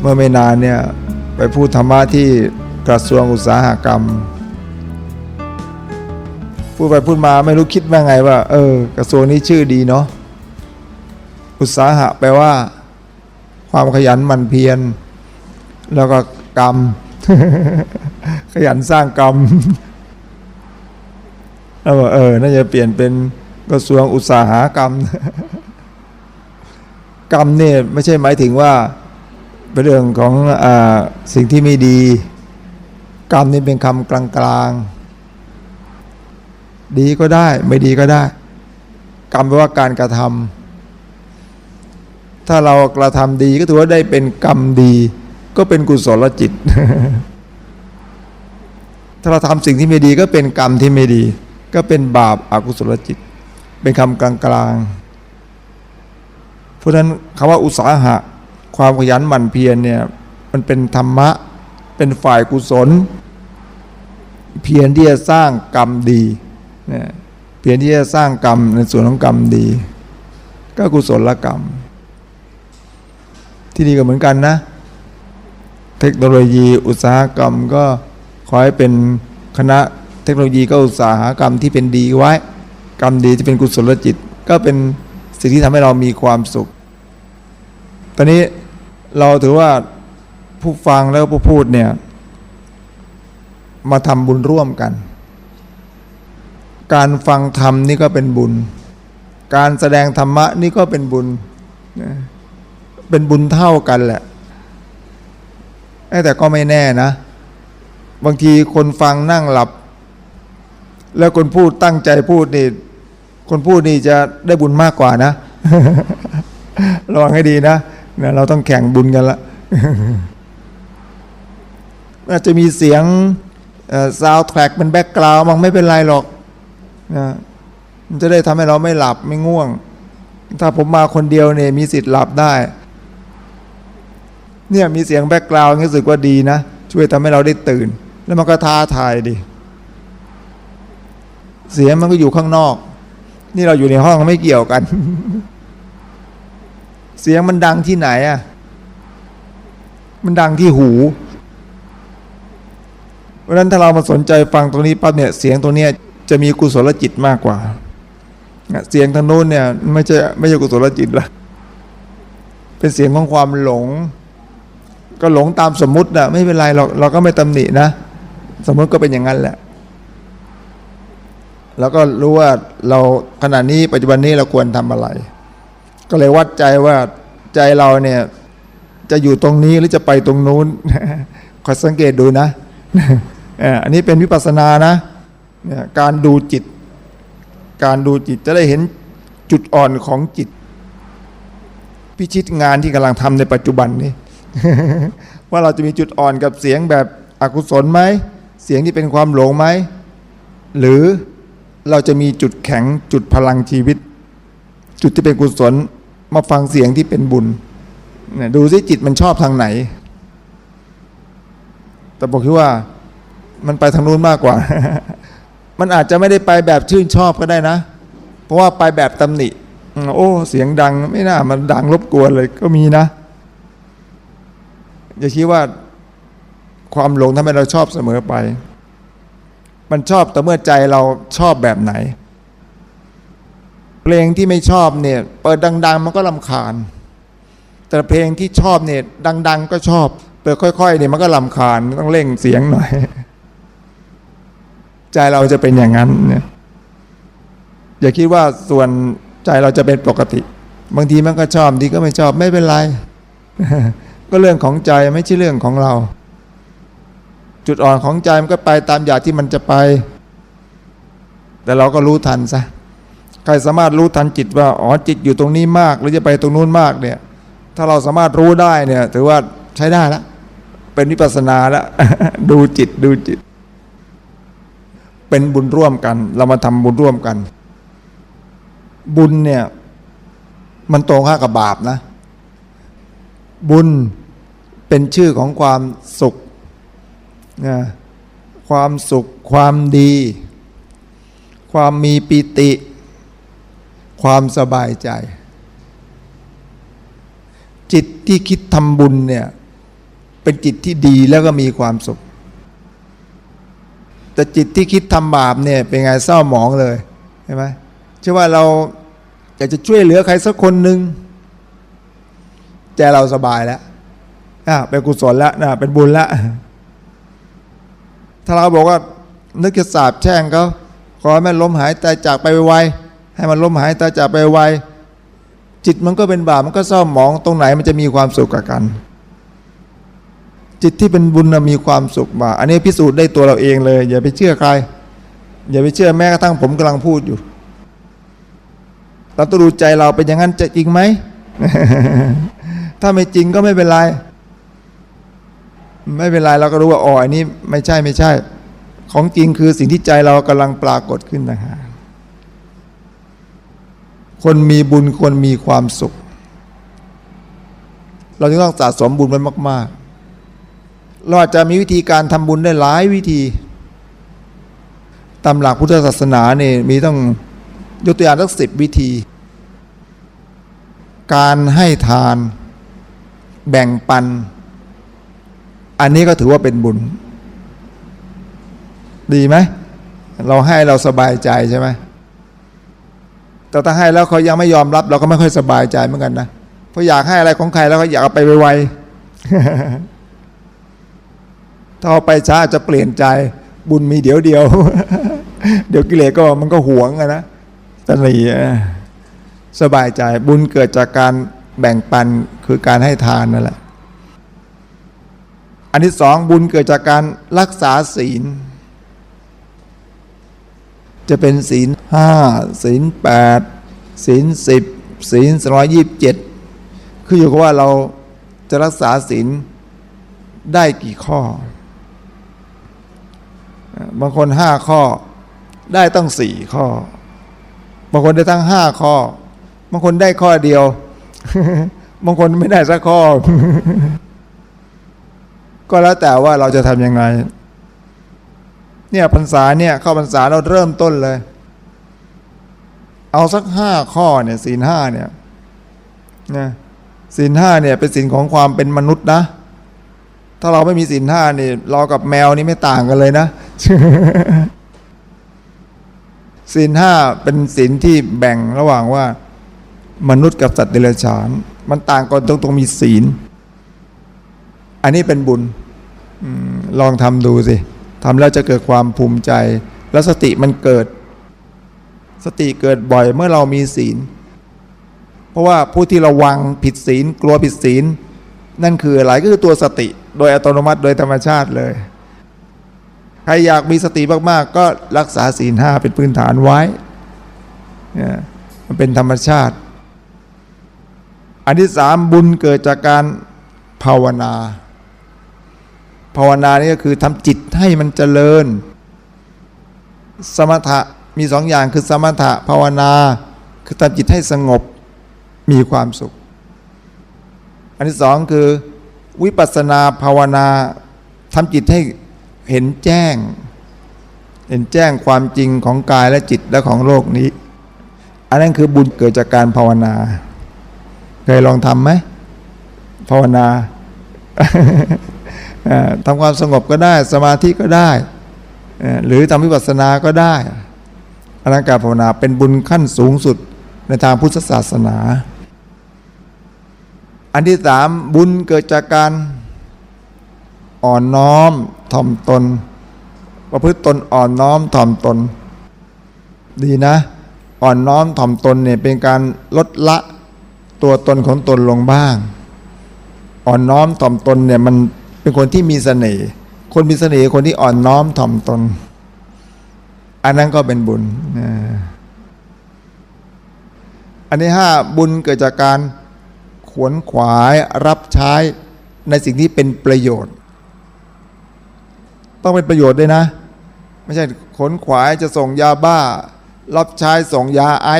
เมื่อไม่นานเนี่ยไปพูดธรรมะที่กระทรวงอุตสาหกรรม พูดไปพูดมาไม่รู้คิดว่าไงว่า เออ กระทรวงนี้ชื่อดีเนาะอุตสาหะแปลว่า ความขยันหมั่นเพียรแล้วก็กรรม ขยันสร้างกรรมแล้วบอกเออ น่าจะเปลี่ยนเป็นกระทรวงอุตสาหกรรม กรรมเนี่ยไม่ใช่หมายถึงว่า เรื่องของอสิ่งที่ไม่ดี กรรมนี่เป็นคำกลางๆ ดีก็ได้ไม่ดีก็ได้ กรรมแปลว่าการกระทำถ้าเรากระทำดีก็ถือว่าได้เป็นกรรมดี ก็เป็นกุศลจิต ถ้าเราทำสิ่งที่ไม่ดีก็เป็นกรรมที่ไม่ดี ก็เป็นบาปอากุศลจิต เป็นคำกลางๆ เพราะฉะนั้นคำว่าอุตสาหะ ความขยันหมั่นเพียรเนี่ยมันเป็นธรรมะ เป็นฝ่ายกุศล เพียรที่จะสร้างกรรมดีเนี่ยเพียรที่จะสร้างกรรมในส่วนของกรรมดี ก็กุศลกรรม ที่นี่ก็เหมือนกันนะ เทคโนโลยีอุตสาหกรรมก็ขอให้เป็นคณะเทคโนโลยีก็อุตสาหกรรมที่เป็นดีไว้ กรรมดีที่เป็นกุศลจิต ก็เป็นสิ่งที่ทำให้เรามีความสุข ตอนนี้ เราถือว่าผู้ฟังแล้วผู้พูดเนี่ย มาทำบุญร่วมกัน การฟังธรรมนี่ก็เป็นบุญ การแสดงธรรมะนี่ก็เป็นบุญ เป็นบุญเท่ากันแหละ แต่ก็ไม่แน่นะ บางทีคนฟังนั่งหลับ แล้วคนพูดตั้งใจพูดนี่ คนพูดนี่จะได้บุญมากกว่านะระวังให้ดีนะ นี่ยเราต้องแข่งบุญกันละอาจจะมีเสียงซาวแทร็กเป็นแบ็กกราวด์มันไม่เป็นไรหรอกนะมันจะได้ทำให้เราไม่หลับไม่ง่วง ถ้าผมมาคนเดียวเนี่ยมีสิทธิ์หลับได้ เนี่ยมีเสียงแบ็กกราวด์รู้สึกว่าดีนะ ช่วยทำให้เราได้ตื่น แล้วมันก็ท้าทายดี เสียงมันก็อยู่ข้างนอก นี่เราอยู่ในห้องไม่เกี่ยวกัน เสียงมันดังที่ไหนอะ มันดังที่หู เพราะนั้นถ้าเรามาสนใจฟังตรงนี้ปั๊บเนี่ยเสียงตรงนี้จะมีกุศลจิตมากกว่า เสียงทางโน้นเนี่ยไม่ใช่ไม่ใช่กุศลจิตละเป็นเสียงของความหลง ก็หลงตามสมมุตินะไม่เป็นไรเราเราก็ไม่ตำหนินะ สมมติก็เป็นอย่างนั้นแหละแล้วก็รู้ว่าเราขณะนี้ปัจจุบันนี้เราควรทำอะไร ก็เลยวัดใจว่าใจเราเนี่ยจะอยู่ตรงนี้หรือจะไปตรงนู้นคอยสังเกตดูนะอันนี้เป็นวิปัสสนานะการดูจิต การดูจิตจะได้เห็นจุดอ่อนของจิต พิชิตงานที่กำลังทำในปัจจุบันนี้ ว่าเราจะมีจุดอ่อนกับเสียงแบบอกุศลไหม เสียงที่เป็นความหลงไหม หรือเราจะมีจุดแข็งจุดพลังชีวิต จุดที่เป็นกุศล มาฟังเสียงที่เป็นบุญเนี่ยดูสิจิตมันชอบทางไหน แต่บอกคิดว่ามันไปทางนู้นมากกว่า มันอาจจะไม่ได้ไปแบบชื่นชอบก็ได้นะ เพราะว่าไปแบบตำหนิ โอ้ เสียงดังไม่น่ามันดังรบกวนเลยก็มีนะ อย่าคิดว่าความหลงทำให้เราชอบเสมอไป มันชอบแต่เมื่อใจเราชอบแบบไหน เพลงที่ไม่ชอบเนี่ยเปิดดัง ๆ มันก็ลำคาญ แต่เพลงที่ชอบเนี่ยดัง ๆ ก็ชอบ เปิดค่อยๆเนี่ยมันก็ลำคาญต้องเร่งเสียงหน่อย ใจเราจะเป็นอย่างนั้นเนี่ยอย่าคิดว่าส่วนใจเราจะเป็นปกติ บางทีมันก็ชอบดีก็ไม่ชอบไม่เป็นไร ก็เรื่องของใจไม่ใช่เรื่องของเรา จุดอ่อนของใจมันก็ไปตามอย่างที่มันจะไป แต่เราก็รู้ทันซะ ใครสามารถรู้ทันจิตว่าอ๋อจิตอยู่ตรงนี้มาก หรือจะไปตรงนู้นมากเนี่ยถ้าเราสามารถรู้ได้เนี่ยถือว่าใช้ได้แล้วเป็นวิปัสสนาแล้วดูจิตดูจิต เป็นบุญร่วมกัน เรามาทำบุญร่วมกัน บุญเนี่ยมันตรงข้ากับบาปนะ บุญเป็นชื่อของความสุขนะความสุข ความดี ความมีปิติ ความสบายใจ จิตที่คิดทำบุญเนี่ย เป็นจิตที่ดีแล้วก็มีความสุข แต่จิตที่คิดทำบาปเนี่ยเป็นไงเศร้าหมองเลยใช่ไหมเชื่อว่าเราอยากจะช่วยเหลือใครสักคนหนึ่งใจเราสบายแล้วอะเป็นกุศลแล้วนะเป็นบุญแล้วถ้าเราบอกว่านึกจะสาบแช่งเขาขอให้มันล้มหายตายจากไปไวๆ ให้มันล้มหายตาจากไปไวจิตมันก็เป็นบาปมันก็เศร้าหมองตรงไหนมันจะมีความสุขกับกัน จิตที่เป็นบุญมีความสุขมาอันนี้พิสูจน์ได้ตัวเราเองเลย อย่าไปเชื่อใคร อย่าไปเชื่อแม้กระทั่งผมกำลังพูดอยู่เราต้องดูใจเราเป็นอย่างนั้นจะจริงไหมถ้าไม่จริงก็ไม่เป็นไร ไม่เป็นไรเราก็รู้ว่าอ๋ออันนี้ไม่ใช่ไม่ใช่ ของจริงคือสิ่งที่ใจเรากำลังปรากฏขึ้นนะฮะ คนมีบุญควรมีความสุข เราจึงต้องสะสมบุญไว้มาก ๆ เราอาจจะมีวิธีการทำบุญได้หลายวิธี ตามหลักพุทธศาสนาเนี่ยมีต้องยกตัวอย่างสักสิบวิธี การให้ทาน แบ่งปัน อันนี้ก็ถือว่าเป็นบุญ ดีไหม เราให้เราสบายใจใช่ไหม แต่ถ้าให้แล้วเขายังไม่ยอมรับ เราก็ไม่ค่อยสบายใจเหมือนกันนะเพราะอยากให้อะไรของใครแล้วก็อยากเอาไปไวๆถ้าเอาไปช้าจะเปลี่ยนใจ บุญมีเดี๋ยวเดียว เดี๋ยวกิเลสก็มันก็หวงอะนะตนีอะสบายใจบุญเกิดจากการแบ่งปันคือการให้ทานนั่นแหละอันที่สองบุญเกิดจากการรักษาศีล จะเป็นศีลห้าศีลแปดศีลสิบศีลร้อยยี่สิบเจ็ดคืออยู่กับว่าเราจะรักษาศีลได้กี่ข้อ บางคนห้าข้อได้ต้องสี่ข้อ บางคนได้ตั้งห้าข้อ บางคนได้ข้อเดียว บางคนไม่ได้สักข้อ ก็แล้วแต่ว่าเราจะทำยังไง เนี่ยพรรษาเนี่ยเข้าพรรษาเราเริ่มต้นเลย เอาสักห้าข้อเนี่ยศีลห้าเนี่ยนะศีลห้าเนี่ยเป็นศีลของความเป็นมนุษย์นะ ถ้าเราไม่มีศีลห้านี่เรากับแมวนี่ไม่ต่างกันเลยนะศีลห้าเป็นศีลที่แบ่งระหว่างว่า มนุษย์กับสัตว์เดรัจฉาน มันต่างกันตรงตรงมีศีล อันนี้เป็นบุญอลองทำดูสิ ทำแล้วจะเกิดความภูมิใจ แล้วสติมันเกิด สติเกิดบ่อยเมื่อเรามีศีล เพราะว่าผู้ที่ระวังผิดศีล กลัวผิดศีล นั่นคืออะไรก็คือตัวสติ โดยอัตโนมัติโดยธรรมชาติเลย ใครอยากมีสติมากๆ ก็รักษาศีลห้าเป็นพื้นฐานไว้เนี่ยมันเป็นธรรมชาติ อันที่สามบุญเกิดจากการภาวนา ภาวนานี่ก็คือทำจิตให้มันเจริญ สมถะมีสองอย่างคือสมถะภาวนา คือทำจิตให้สงบมีความสุข อันที่สองคือวิปัสนาภาวนาทำจิตให้เห็นแจ้ง เห็นแจ้งความจริงของกายและจิตและของโลกนี้ อันนั้นคือบุญเกิดจากการภาวนา เคยลองทำไหมภาวนา ทำความสงบก็ได้ สมาธิก็ได้ หรือทำวิปัสสนาก็ได้อนนั้นการภาวนาเป็นบุญขั้นสูงสุดในทางพุทธศาสนา อันที่สามบุญเกิดจากการอ่อนน้อมถ่อมตน ประพฤติตนอ่อนน้อมถ่อมตน ดีนะ อ่อนน้อมถ่อมตนเนี่ยเป็นการลดละตัวตนของตนลงบ้าง อ่อนน้อมถ่อมตนเนี่ยมัน เป็นคนที่มีเสน่ห์คนมีเสน่ห์คนที่อ่อนน้อมถ่อมตน อันนั้นก็เป็นบุญอันที่ห้าบุญเกิดจากการขวนขวายรับใช้ในสิ่งที่เป็นประโยชน์ ต้องเป็นประโยชน์ด้วยนะ ไม่ใช่ขนขวายจะส่งยาบ้า รับใช้ส่งยาไอ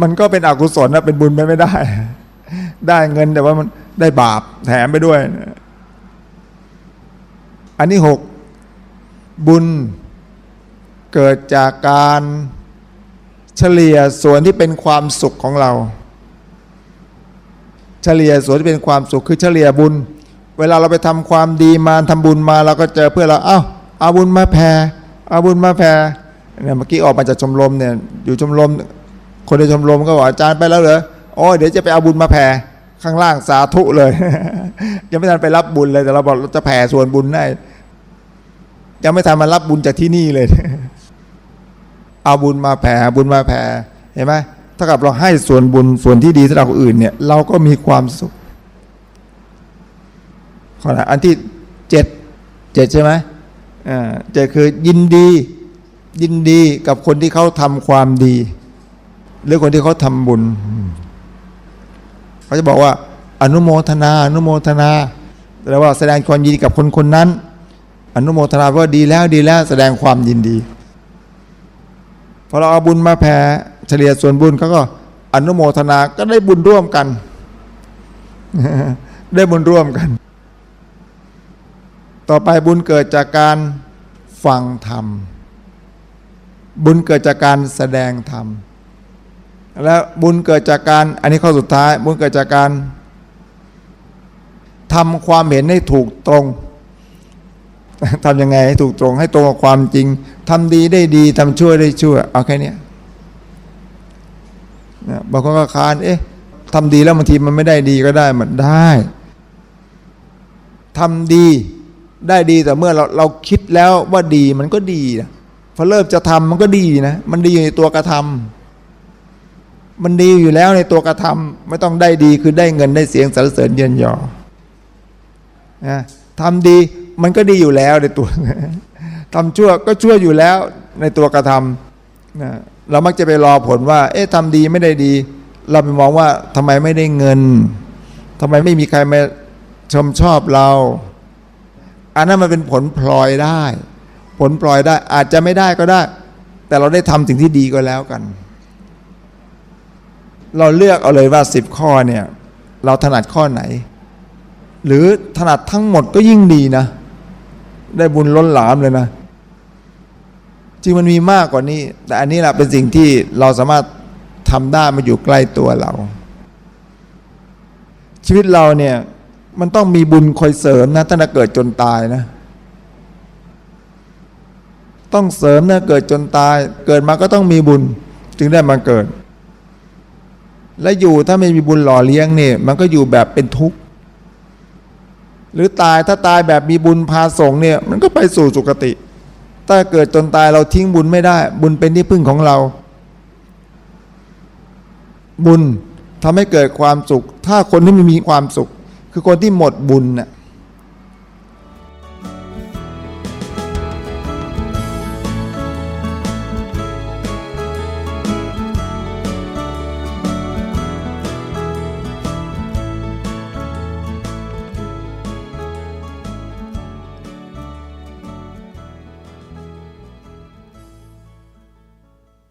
มันก็เป็นอกุศลนะเป็นบุญไปไม่ได้ ได้เงินแต่ว่ามันได้บาปแถมไปด้วย อันที่หกบุญเกิดจากการเฉลี่ยส่วนที่เป็นความสุขของเรา เฉลี่ยส่วนที่เป็นความสุขคือเฉลี่ยบุญ เวลาเราไปทำความดีมาทำบุญมาเราก็เจอเพื่อเราเอ้าเอาบุญมาแผ่เอาบุญมาแผ่เนี่ยเมื่อกี้ออกมาจากชมรมเนี่ยอยู่ชมรมคนในชมรมก็บอกอาจารย์ไปแล้วเหรอโอ้เดี๋ยวจะไปเอาบุญมาแผ่ ข้างล่างสาธุเลย ยังไม่ทันไปรับบุญเลย แต่เราบอกเราจะแผ่ส่วนบุญได้ยังไม่ทันมารับบุญจากที่นี่เลย เอาบุญมาแผ่บุญมาแผ่เห็นไหมถ้ากับเราให้ส่วนบุญส่วนที่ดีสำหรับคนอื่นเนี่ย เราก็มีความสุขข้อไหนอันที่เจ็ดเจ็ดใช่ไหมอ่าเจ็ดคือยินดี ยินดีกับคนที่เขาทำความดี หรือคนที่เขาทำบุญ เขาจะบอกว่า อนุโมทนา อนุโมทนาแปลว่าแสดงความยินดีกับคนคนนั้น อนุโมทนาว่าดีแล้วดีแล้วแสดงความยินดีพอเราเอาบุญมาแผ่เฉลี่ยส่วนบุญเขาก็อนุโมทนาก็ได้บุญร่วมกัน ได้บุญร่วมกัน ต่อไปบุญเกิดจากการฟังธรรม บุญเกิดจากการแสดงธรรม และบุญเกิดจากการ อันนี้ข้อสุดท้าย บุญเกิดจากการทำความเห็นให้ถูกตรงทำยังไงให้ถูกตรง ให้ตรงกับความจริงทำดีได้ดีทำชั่วได้ชั่ว เอาแค่นี้บางคนก็คานเอ๊ะทำดีแล้วบางทีมันไม่ได้ดีก็ได้มันได้ทำดีได้ดีแต่เมื่อเราเราคิดแล้วว่าดีมันก็ดีนะพอเริ่มจะทำมันก็ดีนะ มันดีอยู่ในตัวกระทำ มันดีอยู่แล้วในตัวกระทำไม่ต้องได้ดีคือได้เงินได้เสียงสรรเสริญเยินยอนะทำดีมันก็ดีอยู่แล้วในตัวทำชั่วก็ชั่วอยู่แล้วในตัวกระทำนะเรามักจะไปรอผลว่า เอ๊ะทำดีไม่ได้ดี เราไปมองว่าทำไมไม่ได้เงินทำไมไม่มีใครมาชมชอบเรา อันนั้นมันเป็นผลพลอยได้ ผลพลอยได้อาจจะไม่ได้ก็ได้ แต่เราได้ทำสิ่งที่ดีก็แล้วกัน เราเลือกเอาเลยว่าสิบข้อเนี่ยเราถนัดข้อไหน หรือถนัดทั้งหมดก็ยิ่งดีนะ ได้บุญล้นหลามเลยนะ จริงมันมีมากกว่านี้ แต่อันนี้แหละเป็นสิ่งที่เราสามารถทำได้มาอยู่ใกล้ตัวเรา ชีวิตเราเนี่ยมันต้องมีบุญคอยเสริมนะตั้งแต่เกิดจนตายนะ ต้องเสริมนะเกิดจนตาย เกิดมาก็ต้องมีบุญ จึงได้มาเกิด และอยู่ถ้าไม่มีบุญหล่อเลี้ยงเนี่ยมันก็อยู่แบบเป็นทุกข์ หรือตายถ้าตายแบบมีบุญพาส่งเนี่ยมันก็ไปสู่สุคติ ถ้าเกิดจนตายเราทิ้งบุญไม่ได้ บุญเป็นที่พึ่งของเรา บุญทำให้เกิดความสุข ถ้าคนที่ไม่มีความสุข คือคนที่หมดบุญน่ะ